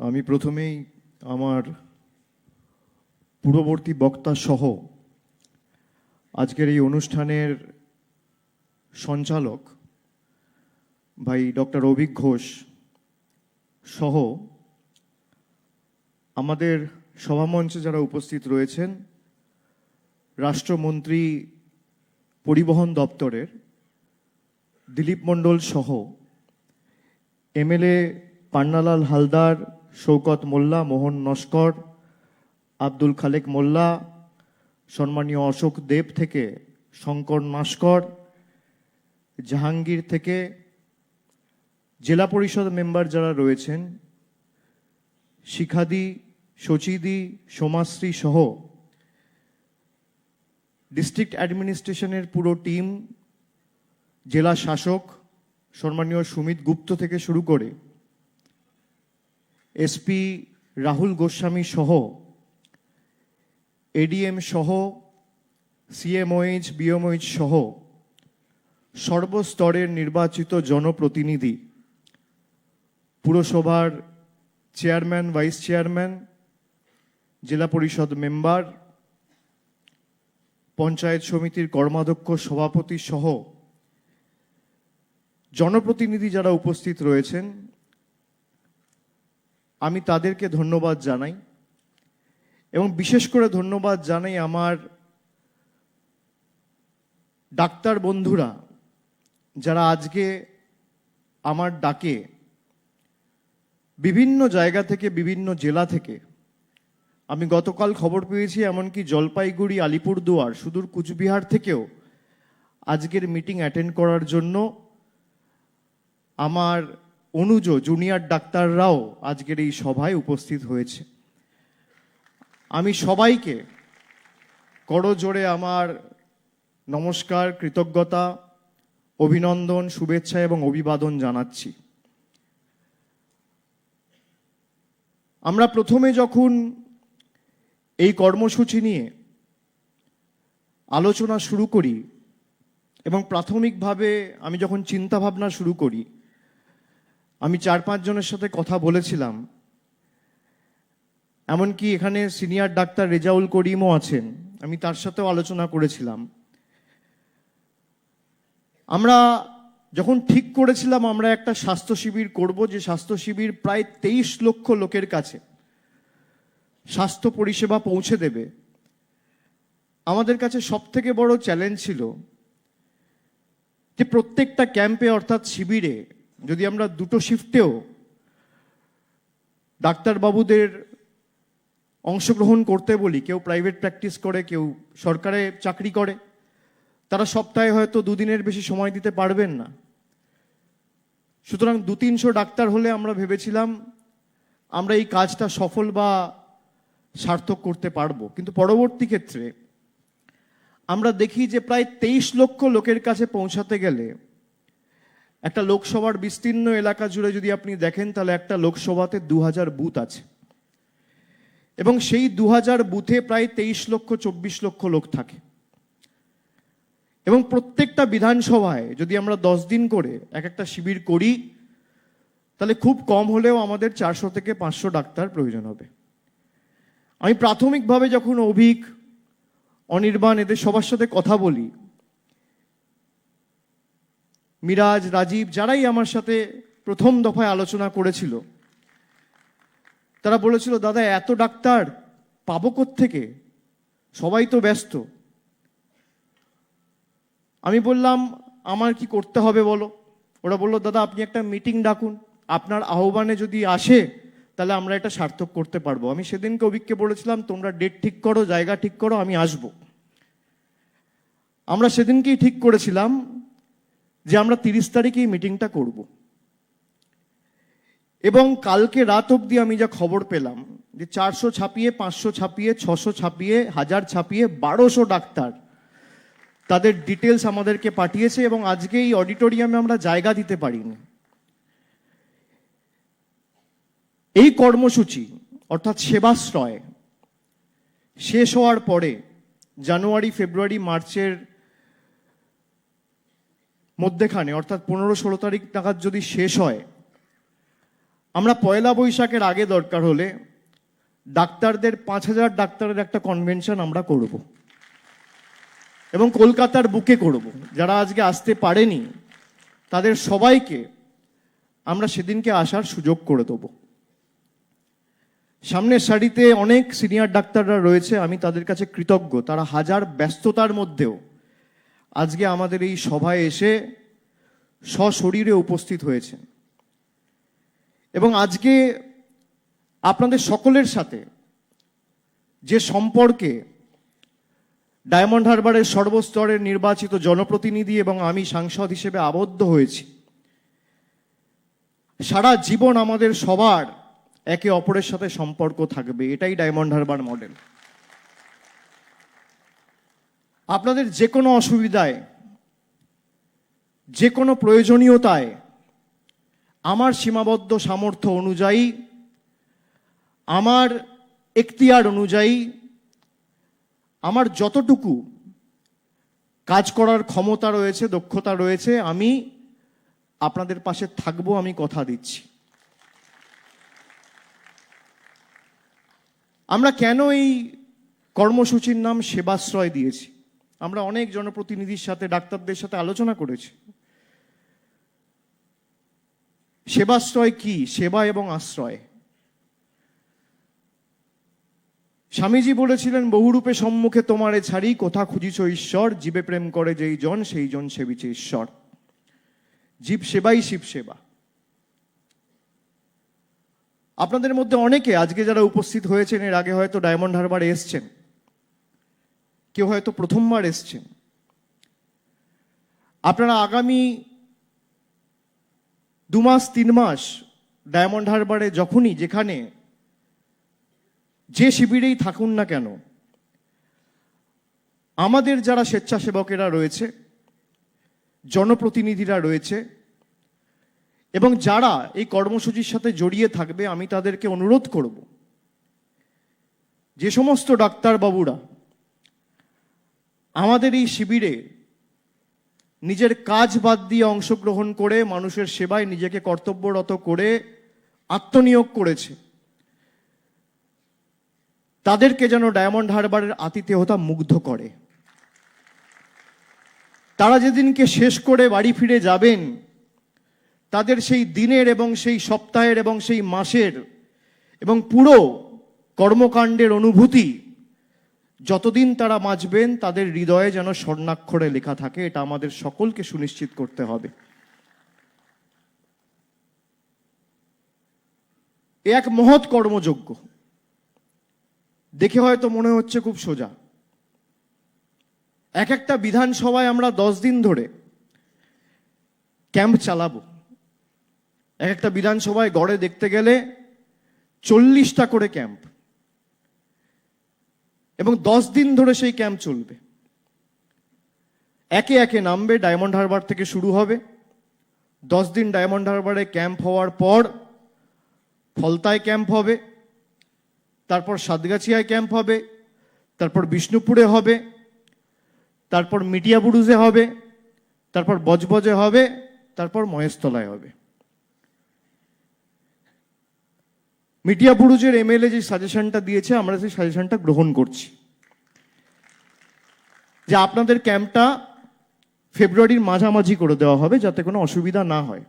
আমি প্রথমেই আমার পূর্ববর্তী বক্তা সহ আজকের এই অনুষ্ঠানের সঞ্চালক ভাই ডক্টর অভিক ঘোষ সহ আমাদের সভামঞ্চে যারা উপস্থিত রয়েছেন, রাষ্ট্রমন্ত্রী পরিবহন দপ্তরের দিলীপ মণ্ডল সহ এমএলএ পান্নালাল হালদার শৌকত মোল্লা, মোহন নস্কর, আব্দুল খালেক মোল্লা, সম্মানীয় অশোক দেব থেকে শঙ্কর নাস্কর, জাহাঙ্গীর থেকে জেলা পরিষদ মেম্বার যারা রয়েছেন, শিখাদি, সচিদি, সোমাশ্রী সহ ডিস্ট্রিক্ট অ্যাডমিনিস্ট্রেশনের পুরো টিম, জেলা শাসক, সম্মানীয় সুমিত গুপ্ত থেকে শুরু করে এসপি রাহুল গোস্বামী সহ এডিএম সহ সিএমওএইচ বিএমওএইচ সহ সর্বস্তরের নির্বাচিত জনপ্রতিনিধি, পুরসভার চেয়ারম্যান, ভাইস চেয়ারম্যান, জেলা পরিষদ মেম্বার, পঞ্চায়েত সমিতির কর্মাধ্যক্ষ, সভাপতি সহ জনপ্রতিনিধি যারা উপস্থিত রয়েছেন আমি তাদেরকে ধন্যবাদ জানাই এবং বিশেষ করে ধন্যবাদ জানাই আমার ডাক্তার বন্ধুরা যারা আজকে আমার ডাকে বিভিন্ন জায়গা থেকে, বিভিন্ন জেলা থেকে। আমি গতকাল খবর পেয়েছি এমনকি জলপাইগুড়ি, আলিপুরদুয়ার, সুদূর কুচবিহার থেকেও আজকের মিটিং অ্যাটেন্ড করার জন্য আমার অনুজ জুনিয়র ডাক্তাররাও আজকের এই সভায় উপস্থিত হয়েছে। আমি সবাইকে করজোড়ে আমার নমস্কার, কৃতজ্ঞতা, অভিনন্দন, শুভেচ্ছা এবং অভিবাদন জানাচ্ছি। আমরা প্রথমে যখন এই কর্মসূচি নিয়ে আলোচনা শুরু করি এবং প্রাথমিকভাবে আমি যখন চিন্তাভাবনা শুরু করি আমি চার পাঁচ জনের সাথে কথা বলেছিলাম। এমনকি এখানে সিনিয়র ডাক্তার রেজাউল করিমও আছেন। আমি তার সাথেও আলোচনা করেছিলাম। আমরা যখন ঠিক করেছিলাম, আমরা একটা স্বাস্থ্য শিবির করব, যে স্বাস্থ্য শিবির প্রায় তেইশ লক্ষ লোকের কাছে স্বাস্থ্য পরিষেবা পৌঁছে দেবে। আমাদের কাছে সব থেকে বড় চ্যালেঞ্জ ছিল যে প্রত্যেকটা ক্যাম্পে অর্থাৎ শিবিরে যদি আমরা দুটো শিফটেও ডাক্তারবাবুদের অংশগ্রহণ করতে বলি, কেউ প্রাইভেট প্র্যাকটিস করে, কেউ সরকারে চাকরি করে, তারা সপ্তাহে হয়তো দুদিনের বেশি সময় দিতে পারবেন না। সুতরাং দু তিনশো ডাক্তার হলে আমরা ভেবেছিলাম আমরা এই কাজটা সফল বা সার্থক করতে পারব। কিন্তু পরবর্তী ক্ষেত্রে আমরা দেখি যে প্রায় তেইশ লক্ষ লোকের কাছে পৌঁছাতে গেলে একটা লোকসভার বিস্তীর্ণ এলাকা জুড়ে যদি আপনি দেখেন, তাহলে একটা লোকসভাতে দু হাজার বুথ আছে। এবং সেই দু হাজার বুথে প্রায় তেইশ লক্ষ, চব্বিশ লক্ষ লোক থাকে। এবং প্রত্যেকটা বিধানসভায় যদি আমরা দশ দিন করে এক একটা শিবির করি, তাহলে খুব কম হলেও আমাদের চারশো থেকে পাঁচশো ডাক্তার প্রয়োজন হবে। আমি প্রাথমিকভাবে যখন অভিক, অনির্বাণ এদের সবার সাথে কথা বলি মিরাজ, রাজীব যারাই আমার সাথে প্রথম দফায় আলোচনা করেছিল, তারা বলেছিল, দাদা, এত ডাক্তার পাবো থেকে সবাই তো ব্যস্ত। আমি বললাম, আমার কি করতে হবে বলো? ওরা বলল, দাদা, আপনি একটা মিটিং ডাকুন। আপনার আহ্বানে যদি আসে, তাহলে আমরা এটা সার্থক করতে পারব। আমি সেদিনকে অভিককে বলেছিলাম, তোমরা ডেট ঠিক করো, জায়গা ঠিক করো, আমি আসব। আমরা সেদিনকেই ঠিক করেছিলাম যে আমরা তিরিশ তারিখে এই মিটিংটা করব। এবং কালকে রাত অবধি আমি যা খবর পেলাম যে চারশো ছাপিয়ে, পাঁচশো ছাপিয়ে, ছশো ছাপিয়ে, হাজার ছাপিয়ে, বারোশো ডাক্তার তাদের ডিটেলস আমাদেরকে পাঠিয়েছে এবং আজকে এই অডিটোরিয়ামে আমরা জায়গা দিতে পারিনি। এই কর্মসূচি, অর্থাৎ সেবাশ্রয়, শেষ হওয়ার পরে জানুয়ারি, ফেব্রুয়ারি, মার্চের মধ্যেখানে, অর্থাৎ পনেরো ষোলো তারিখ নাগাদ যদি শেষ হয়, আমরা পয়লা বৈশাখের আগে দরকার হলে ডাক্তারদের, পাঁচ হাজার ডাক্তারের একটা কনভেনশন আমরা করব। এবং কলকাতার বুকে করব। যারা আজকে আসতে পারেনি, তাদের সবাইকে আমরা সেদিনকে আসার সুযোগ করে দেবো। সামনের সারিতে অনেক সিনিয়র ডাক্তাররা রয়েছে, আমি তাদের কাছে কৃতজ্ঞ। তারা হাজার ব্যস্ততার মধ্যেও আজকে আমাদের এই সভায় এসে সশরীরে উপস্থিত হয়েছেন। এবং আজকে আপনাদের সকলের সাথে যে সম্পর্কে ডায়মন্ড হারবারের সর্বস্তরের নির্বাচিত জনপ্রতিনিধি এবং আমি সাংসদ হিসেবে আবদ্ধ হয়েছি, সারা জীবন আমাদের সবার একে অপরের সাথে সম্পর্ক থাকবে, এটাই ডায়মন্ড হারবার মডেল। আপনাদের যে কোনো অসুবিধায়, যে কোনো প্রয়োজনীয়তায়, আমার সীমাবদ্ধ সামর্থ্য অনুযায়ী, আমার এখতিয়ার অনুযায়ী, আমার যতটুকু কাজ করার ক্ষমতা রয়েছে, দক্ষতা রয়েছে, আমি আপনাদের পাশে থাকব, আমি কথা দিচ্ছি। আমরা কেন এই কর্মসূচির নাম সেবাশ্রয় দিয়েছি? আমরা অনেক জনপ্রতিনিধির সাথে, ডাক্তারদের সাথে আলোচনা করেছি। সেবাশ্রয় কি? সেবা এবং আশ্রয়। স্বামীজি বলেছিলেন, বহুরূপে সম্মুখে তোমারে ছাড়ি, কোথা খুঁজিছ ঈশ্বর? জীবে প্রেম করে যেই জন, সেই জন সেবিছে ঈশ্বর। জীব সেবাই শিব সেবা। আপনাদের মধ্যে অনেকে, আজকে যারা উপস্থিত হয়েছেন, এর আগে হয়তো ডায়মন্ড হারবার এসছেন কেউ হয়তো প্রথমবার এসছেন আপনারা আগামী দু মাস, তিন মাস ডায়মন্ড হারবারে যখনই, যেখানে যে শিবিরেই থাকুন না কেন, আমাদের যারা স্বেচ্ছাসেবকেরা রয়েছে, জনপ্রতিনিধিরা রয়েছে, এবং যারা এই কর্মসূচির সাথে জড়িয়ে থাকবে, আমি তাদেরকে অনুরোধ করব, যে সমস্ত ডাক্তারবাবুরা আমাদের এই শিবিরে নিজের কাজ বাদ দিয়ে অংশগ্রহণ করে মানুষের সেবায় নিজেকে কর্তব্যরত করে আত্মনিয়োগ করেছে। তাদেরকে যেন ডায়মন্ড হারবারের আতিথেয়তা মুগ্ধ করে। তারা যেদিনকে শেষ করে বাড়ি ফিরে যাবেন, তাদের সেই দিনের এবং সেই সপ্তাহের এবং সেই মাসের এবং পুরো কর্মকাণ্ডের অনুভূতি যতদিন তারা বাঁচবেন, তাদের হৃদয়ে যেন স্বর্ণাক্ষরে লেখা থাকে, এটা আমাদের সকলকে সুনিশ্চিত করতে হবে। এক মহৎ কর্মযোগ্য দেখে হয়তো মনে হচ্ছে খুব সোজা। এক একটা বিধানসভায় আমরা দশ দিন ধরে ক্যাম্প চালাবো। এক একটা বিধানসভায় গড়ে দেখতে গেলে চল্লিশটা করে ক্যাম্প। এবং দশ দিন ধরে সেই ক্যাম্প চলবে। একে একে নামবে, ডায়মন্ড হারবার থেকে শুরু হবে। দশ দিন ডায়মন্ড হারবারে ক্যাম্প হওয়ার পর ফলতায় ক্যাম্প হবে, তারপর সাতগাছিয়ায় ক্যাম্প হবে, তারপর বিষ্ণুপুরে হবে, তারপর মিটিয়া বুরুজে হবে, তারপর বজবজে হবে, তারপর মহেশতলায় হবে। মিডিয়া বুরুজের এমএলএ যে সাজেশনটা দিয়েছে, আমরা সেই সাজেশনটা গ্রহণ করছি। যে আপনাদের ক্যাম্পটা ফেব্রুয়ারির মাঝামাঝি করে দেওয়া হবে যাতে কোনো অসুবিধা না হয়।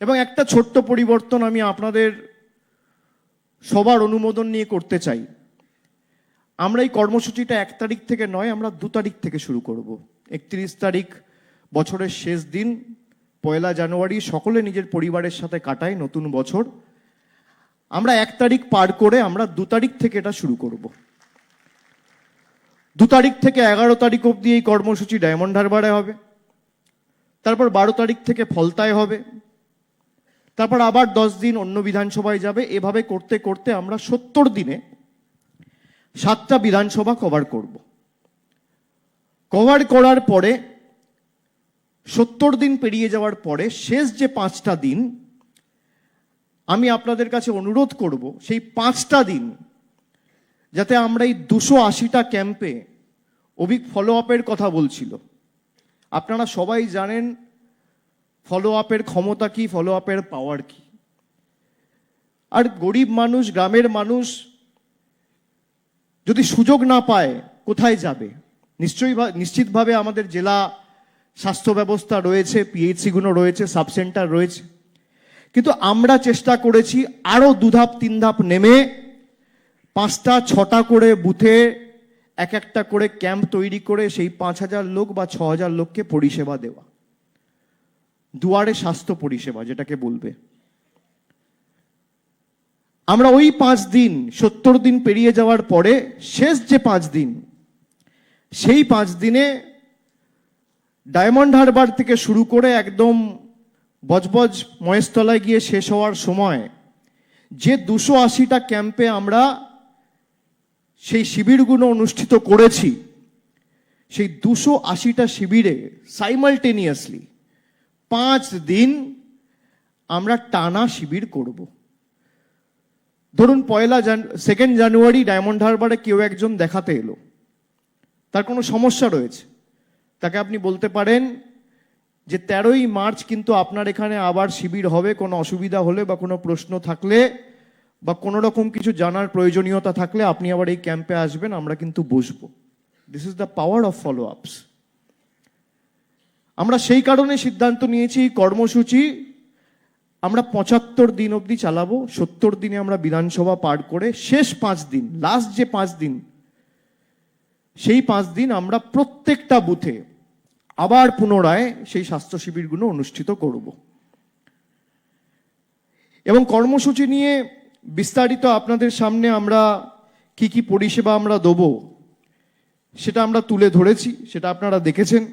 এবং একটা ছোট্ট পরিবর্তন আমি আপনাদের সবার অনুমোদন নিয়ে করতে চাই। আমরা এই কর্মসূচিটা এক তারিখ থেকে নয়, আমরা দু তারিখ থেকে শুরু করব। একত্রিশ তারিখ বছরের শেষ দিন, পয়লা জানুয়ারি, সকলে নিজের পরিবারের সাথে কাটায় নতুন বছর। আমরা এক তারিখ পার করে আমরা দু তারিখ থেকে এটা শুরু করব। দু তারিখ থেকে এগারো তারিখ অবধি এই কর্মসূচি ডায়মন্ড হারবারে হবে। তারপর বারো তারিখ থেকে ফলতায় হবে। তারপর আবার দশ দিন অন্য বিধানসভায় যাবে। এভাবে করতে করতে আমরা সত্তর দিনে সাতটা বিধানসভা কভার করব। কভার করার পরে সত্তর দিন পেরিয়ে যাওয়ার পরে শেষ যে পাঁচটা দিন আমি আপনাদের কাছে অনুরোধ করব সেই পাঁচটা দিন যাতে আমরা এই দুশো আশিটা ক্যাম্পে অভিক ফলো আপের কথা বলছিল। আপনারা সবাই জানেন ফলো আপের ক্ষমতা কি ফলো আপের পাওয়ার কি। আর গরিব মানুষ, গ্রামের মানুষ যদি সুযোগ না পায়, কোথায় যাবে? নিশ্চয়ই নিশ্চিতভাবে আমাদের জেলা স্বাস্থ্য ব্যবস্থা রয়েছে পিএইচসিগুলো রয়েছে সাব সেন্টার রয়েছে। কিন্তু আমরা চেষ্টা করেছি আরও দুধাপ তিন ধাপ নেমে পাঁচটা, ছটা করে বুথে এক একটা করে ক্যাম্প তৈরি করে সেই পাঁচ হাজার লোক বা ছ হাজার লোককে পরিষেবা দেওয়া। দুয়ারে স্বাস্থ্য পরিষেবা যেটাকে বলবে। আমরা ওই পাঁচ দিন, সত্তর দিন পেরিয়ে যাওয়ার পরে শেষ যে পাঁচ দিন, সেই পাঁচ দিনে ডায়মন্ড হারবার থেকে শুরু করে একদম বজবজ মহেশতলায় গিয়ে শেষ হওয়ার সময় যে দুশো আশিটা ক্যাম্পে আমরা সেই শিবিরগুলো অনুষ্ঠিত করেছি, সেই দুশো আশিটা শিবিরে সাইমালটেনিয়াসলি পাঁচ দিন আমরা টানা শিবির করব। ধরুন পয়লা জান সেকেন্ড জানুয়ারি ডায়মন্ড হারবারে কেউ একজন দেখাতে এলো। তার কোনো সমস্যা রয়েছে। তাকে আপনি বলতে পারেন যে তেরোই মার্চ কিন্তু আপনার এখানে আবার শিবির হবে, কোনো অসুবিধা হলে বা কোনো প্রশ্ন থাকলে বা কোনো রকম কিছু জানার প্রয়োজনীয়তা থাকলে আপনি আবার এই ক্যাম্পে আসবেন, আমরা কিন্তু বসবো। This is the power of follow ups আমরা সেই কারণে সিদ্ধান্ত নিয়েছি কর্মসূচি আমরা পঁচাত্তর দিন অবধি চালাবো, সত্তর দিনে আমরা বিধানসভা পার করে শেষ পাঁচ দিন লাস্ট যে পাঁচ দিন, সেই পাঁচ দিন আমরা প্রত্যেকটা বুথে আবার পুনরায় সেই স্বাস্থ্য শিবিরগুলো অনুষ্ঠিত করব। এবং কর্মসূচি নিয়ে বিস্তারিত আপনাদের সামনে আমরা কি কি পরিষেবা আমরা দেবো, সেটা আমরা তুলে ধরেছি, সেটা আপনারা দেখেছেন।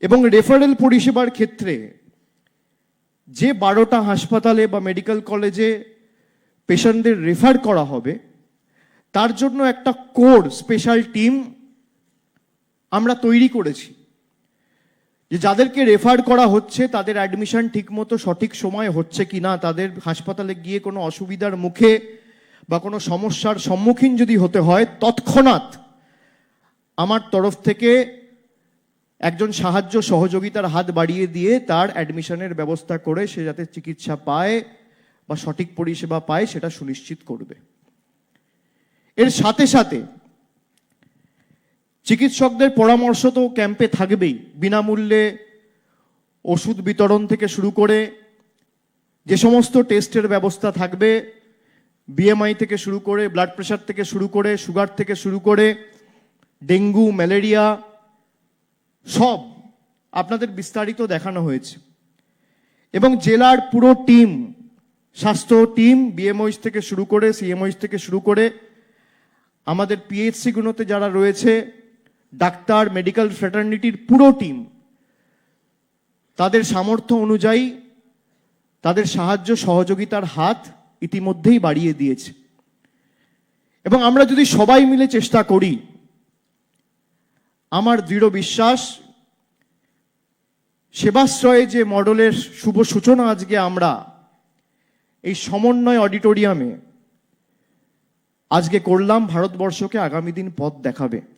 এবং রেফারেল পরিষেবার ক্ষেত্রে যে বারোটা হাসপাতালে বা মেডিকেল কলেজে পেশেন্টদের রেফার করা হবে, তার জন্য একটা কোর, স্পেশাল টিম আমরা তৈরি করেছি। যে যাদেরকে রেফার করা হচ্ছে, তাদের অ্যাডমিশন ঠিকমতো সঠিক সময় হচ্ছে কি না তাদের হাসপাতালে গিয়ে কোনো অসুবিধার মুখে বা কোনো সমস্যার সম্মুখীন যদি হতে হয়, তৎক্ষণাৎ আমার তরফ থেকে একজন সাহায্য সহযোগিতার হাত বাড়িয়ে দিয়ে তার অ্যাডমিশনের ব্যবস্থা করে সে যাতে চিকিৎসা পায় বা সঠিক পরিষেবা পায়, সেটা সুনিশ্চিত করবে। এর সাথে সাথে চিকিৎসকদের পরামর্শ তো ক্যাম্পে থাকবেই। বিনামূল্যে ওষুধ বিতরণ থেকে শুরু করে যে সমস্ত টেস্টের ব্যবস্থা থাকবে বিএমআই থেকে শুরু করে ব্লাড প্রেশার থেকে শুরু করে সুগার থেকে শুরু করে, ডেঙ্গু ম্যালেরিয়া সব আপনাদের বিস্তারিত দেখানো হয়েছে। এবং জেলার পুরো টিম, স্বাস্থ্য টিম বিএমওইস থেকে শুরু করে সিএমওইস থেকে শুরু করে, আমাদের পিএইচসিগুলোতে যারা রয়েছে ডাক্তার মেডিকেল ফ্রেটার্নিটির পুরো টিম তাদের সামর্থ্য অনুযায়ী তাদের সাহায্য, সহযোগিতার হাত ইতিমধ্যেই বাড়িয়ে দিয়েছে। এবং আমরা যদি সবাই মিলে চেষ্টা করি, আমার দৃঢ় বিশ্বাস, সেবাশ্রয়ে যে মডেলের শুভ সূচনা আজকে আমরা, এই সমন্বয় অডিটোরিয়ামে আজকে করলাম, ভারতবর্ষকে আগামী দিন পথ দেখাবে।